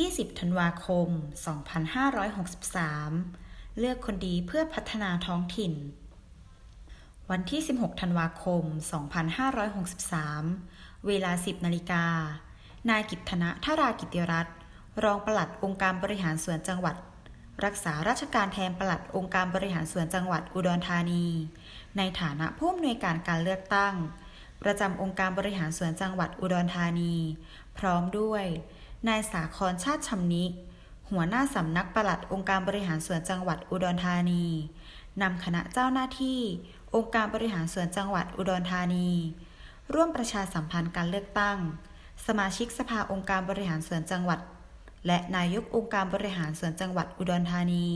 20 ธันวาคม 2563 เลือกคนดีเพื่อพัฒนาท้องถิ่น วันที่ 16 ธันวาคม 2563 เวลา 10 นาฬิกา นายกิตธนะทารากิติรัตน์รองปลัดองค์การบริหารส่วนจังหวัด รักษาราชการแทนปลัดองค์การบริหารส่วนจังหวัดอุดรธานี ในฐานะผู้อำนวยการการเลือกตั้ง ประจำองค์การบริหารส่วนจังหวัดอุดรธานี พร้อมด้วย นายสาครชาติชำนิ หัวหน้าสำนักปลัดองค์การบริหารส่วนจังหวัดอุดรธานีนำคณะเจ้าหน้าที่ องค์การบริหารส่วนจังหวัดอุดรธานี ร่วมประชาสัมพันธ์การเลือกตั้ง สมาชิกสภาองค์การบริหารส่วนจังหวัด และนายกองค์การบริหารส่วนจังหวัดอุดรธานี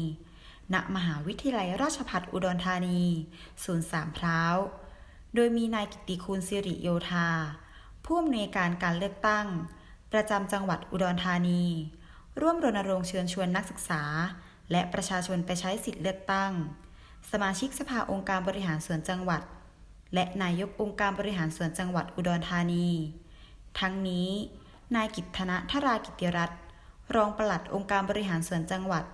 ณ มหาวิทยาลัยราชภัฏอุดรธานีศูนย์สามพร้าว โดยมีนายกิติคุณสิริโยธา ผู้อำนวยการการเลือกตั้ง ประจำจังหวัดอุดรธานี ร่วมรณรงค์เชิญชวนนักศึกษา และประชาชนไปใช้สิทธิเลือกตั้ง สมาชิกสภาองค์การบริหารส่วนจังหวัด และนายกองค์การบริหารส่วนจังหวัดอุดรธานี ทั้งนี้ นายกิตธนะทรากิติรัตน์รองปลัดองค์การบริหารส่วนจังหวัด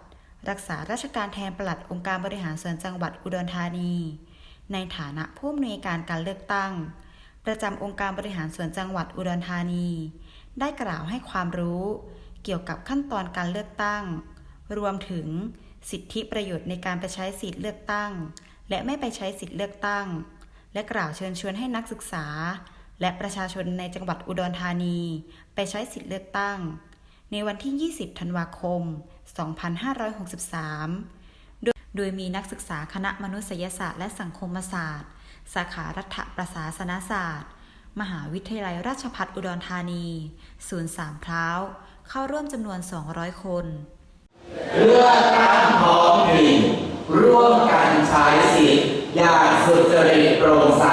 รักษาราชการแทนปลัดองค์การบริหารส่วนจังหวัดอุดรธานี ในฐานะผู้อำนวยการการเลือกตั้ง ประจำองค์การบริหารส่วนจังหวัดอุดรธานี ได้กล่าวให้ความรู้ เกี่ยวกับขั้นตอนการเลือกตั้ง รวมถึงสิทธิประโยชน์ในการไปใช้สิทธิเลือกตั้ง และไม่ไปใช้สิทธิเลือกตั้ง และกล่าวเชิญชวนให้นักศึกษา และประชาชนในจังหวัดอุดรธานี ไปใช้สิทธิเลือกตั้ง ในวันที่ 20 ธันวาคม 2563 โดยโดยมีนักศึกษาคณะมนุษยศาสตร์และสังคมศาสตร์ สาขารัฐประศาสนศาสตร์ มหาวิทยาลัยราชภัฏอุดรธานีศูนย์สามพร้าว เข้าร่วมจำนวน 200 คนเรื่องการงท้องผิ่ร่วมกันใช้สิทธิ์อย่างสุจริตโปร่งใส